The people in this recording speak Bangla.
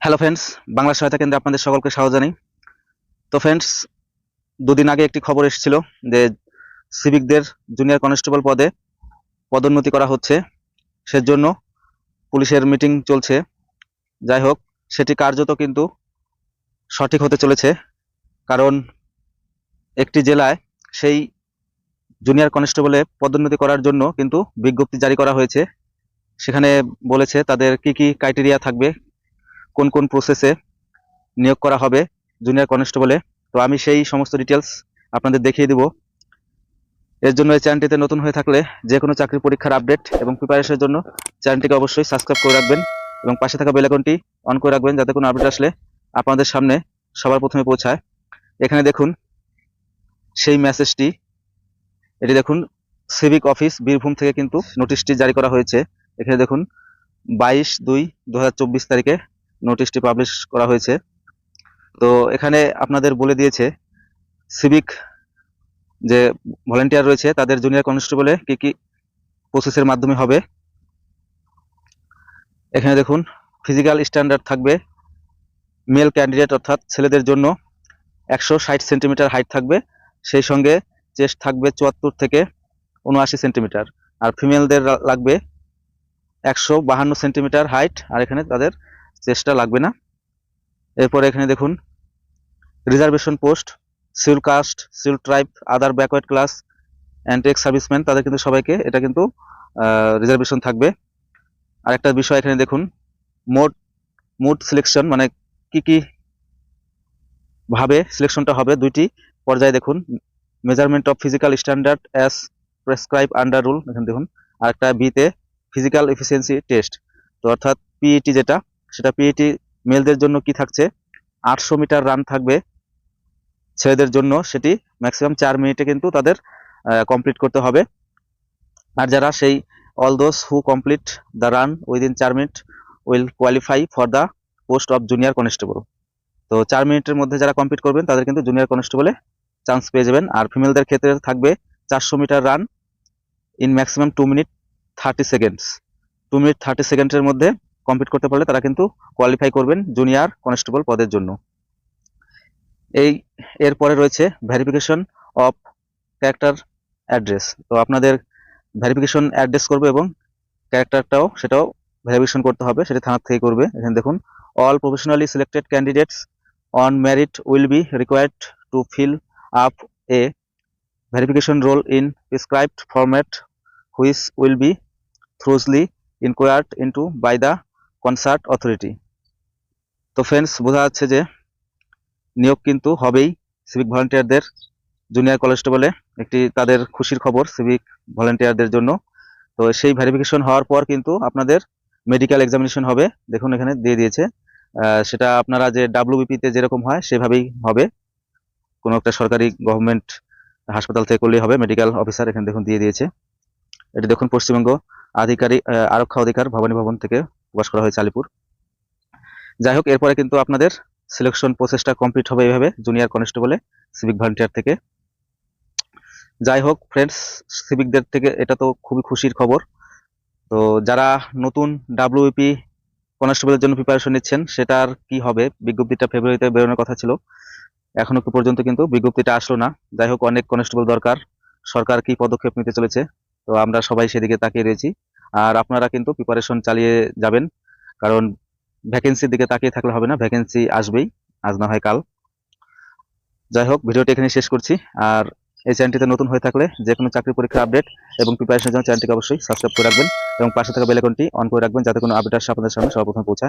হ্যালো ফ্রেন্ডস বাংলা সহায়তা কেন্দ্রে আপনাদের সকলকে স্বাগত জানাই। তো ফ্রেন্ডস দুদিন আগে একটি খবর এসেছিল যে সিভিকদের জুনিয়র কনস্টেবল পদে পদোন্নতি করা হচ্ছে। সেজন্য পুলিশের মিটিং চলছে। যাই হোক, সেটি কার্যত কিন্তু সঠিক হতে চলেছে। কারণ একটি জেলায় সেই জুনিয়র কনস্টেবলে পদোন্নতি করার জন্য কিন্তু বিজ্ঞপ্তি জারি করা হয়েছে। সেখানে বলেছে তাদের কি কি ক্রাইটেরিয়া থাকবে কোন কোন প্রসেসে নিয়োগ করা হবে জুনিয়র কনস্টেবলে তো আমি সেই সমস্ত ডিটেলস আপনাদের দেখিয়ে দিব। এর জন্য এই চ্যানেলটিতে নতুন হয়ে থাকলে যে কোনো চাকরি পরীক্ষার আপডেট এবং প্রিপারেশনের জন্য চ্যানেলটিকে অবশ্যই সাবস্ক্রাইব করে রাখবেন এবং পাশে থাকা বেল আইকনটি অন করে রাখবেন যাতে কোনো আপডেট আসলে আপনাদের সামনে সবার প্রথমে পৌঁছায়। এখানে দেখুন সেই মেসেজটি এটি দেখুন সিভিক অফিস বীরভূম থেকে কিন্তু নোটিশটি জারি করা হয়েছে। এখানে দেখুন, বাইশ দুই দু তারিখে নোটিশটি পাবলিশ করা হয়েছে। তো এখানে আপনাদের বলে দিয়েছে সিভিক যে ভলেন্টিয়ার রয়েছে, তাদের জুনিয়র কনস্টেবলে কি কি প্রসেসের মাধ্যমে হবে। এখানে দেখুন ফিজিক্যাল স্ট্যান্ডার্ড থাকবে মেল ক্যান্ডিডেট অর্থাৎ ছেলেদের জন্য একশো ষাট সেন্টিমিটার হাইট থাকবে, সেই সঙ্গে চেস্ট থাকবে চুয়াত্তর থেকে উনআশি সেন্টিমিটার আর ফিমেলদের লাগবে একশো বাহান্ন সেন্টিমিটার হাইট আর এখানে তাদের চেষ্টা লাগবে না। এরপরে এখানে দেখুন reservation post Seoul caste Seoul tribe other backward class and ex serviceman তাদের কিন্তু সবাইকে এটা কিন্তু রিজার্ভেশন থাকবে। আর একটা বিষয় এখানে দেখুন মোড মোড সিলেকশন মানে কি কি ভাবে সিলেকশনটা হবে দুইটি পর্যায়ে দেখুন measurement of physical standard as prescribe under rule এখানে দেখুন আর একটা বিতে ফিজিক্যাল এফিসিয়েন্সি টেস্ট তো অর্থাৎ পিইটি যেটা সেটা পিইটি মেলদের জন্য কি থাকছে? আটশো মিটার রান থাকবে ছেলেদের জন্য। সেটি ম্যাক্সিমাম চার মিনিটে কিন্তু তাদের কমপ্লিট করতে হবে। আর যারা সেই all those who complete the run within চার minute will qualify for the post of junior constable তো চার মিনিটের মধ্যে যারা কমপ্লিট করবেন, তাদের কিন্তু জুনিয়র কনস্টেবলে চান্স পেয়ে যাবেন। আর ফিমেলদের ক্ষেত্রে থাকবে চারশো metre run in maximum two minute thirty seconds two minute thirty সেকেন্ডের মধ্যে কমপ্লিট করতে পারলে তারা কিন্তু কোয়ালিফাই করবেন জুনিয়র কনস্টেবল পদের জন্য। এই, এরপরে রয়েছে ভেরিফিকেশন অফ ক্যারেক্টার অ্যাড্রেস তো আপনাদের ভেরিফিকেশন অ্যাড্রেস করবে এবং ক্যারেক্টারটাও সেটাও ভেরিফিকেশন করতে হবে, সেটা থানার থেকে করবে। এখানে দেখুন all professionally selected candidates on merit will be required to fill up a verification roll in prescribed format which will be thoroughly inquired into by the concerned authority তো ফ্রেন্ডস বোঝা যাচ্ছে যে নিয়োগ কিন্তু হবেই সিভিক ভলেন্টিয়ারদের জুনিয়র কনস্টেবলে একটি তাদের খুশির খবর সিভিক ভলেন্টিয়ারদের জন্য। তো সেই ভেরিফিকেশন হওয়ার পর কিন্তু আপনাদের মেডিকেল এক্সামিনেশন হবে, দেখুন এখানে দিয়ে দিয়েছে। সেটা আপনারা যে ডাব্লিউবিপিতে যেরকম হয়, সেভাবেই হবে। কোনো একটা সরকারি গভর্নমেন্ট হাসপাতাল থেকে করলেই হবে মেডিকেল অফিসার এখানে দেখুন দিয়ে দিয়েছে। এটি দেখুন পশ্চিমবঙ্গ আধিকারিক আরক্ষা অধিকার ভবানী ভবন থেকে প্রকাশ করা হয়েছে আলিপুর। যাই হোক এরপরে কিন্তু আপনাদের সিলেকশন প্রসেসটা কমপ্লিট হবে এইভাবে জুনিয়র কনস্টেবলে সিভিক ভলেন্টিয়ার থেকে। যাই হোক ফ্রেন্ডস সিভিকদের থেকে এটা তো খুবই খুশির খবর। তো যারা নতুন ডাব্লিউপি কনস্টেবলের জন্য প্রিপারেশন নিচ্ছেন, সেটার কি হবে? বিজ্ঞপ্তিটা ফেব্রুয়ারিতে বেরোনোর কথা ছিল। এখনও কি পর্যন্ত কিন্তু বিজ্ঞপ্তিটা আসলো না। যাই হোক অনেক কনস্টেবল দরকার। সরকার কি পদক্ষেপ নিতে চলেছে? তো আমরা সবাই সেদিকে তাকিয়ে রয়েছি। আর আপনারা কিন্তু প্রিপারেশন চালিয়ে যাবেন। কারণ ভ্যাকেন্সির দিকে তাকিয়ে থাকলে হবে না ভ্যাকেন্সি আসবেই, আজ না হয় কাল। যাই হোক, ভিডিওটি এখানে শেষ করছি। আর এই চ্যানেলটিতে নতুন হয়ে থাকলে যে কোনো চাকরি পরীক্ষা আপডেট এবং প্রিপারেশনের জন্য চ্যানেলটিকে অবশ্যই সাবস্ক্রাইব করে রাখবেন এবং পাশে থাকা বেলাকনটি অন করে রাখবেন, যাতে কোনো আপডেট আসে আপনাদের সামনে সর্বপ্রথম পৌঁছায়।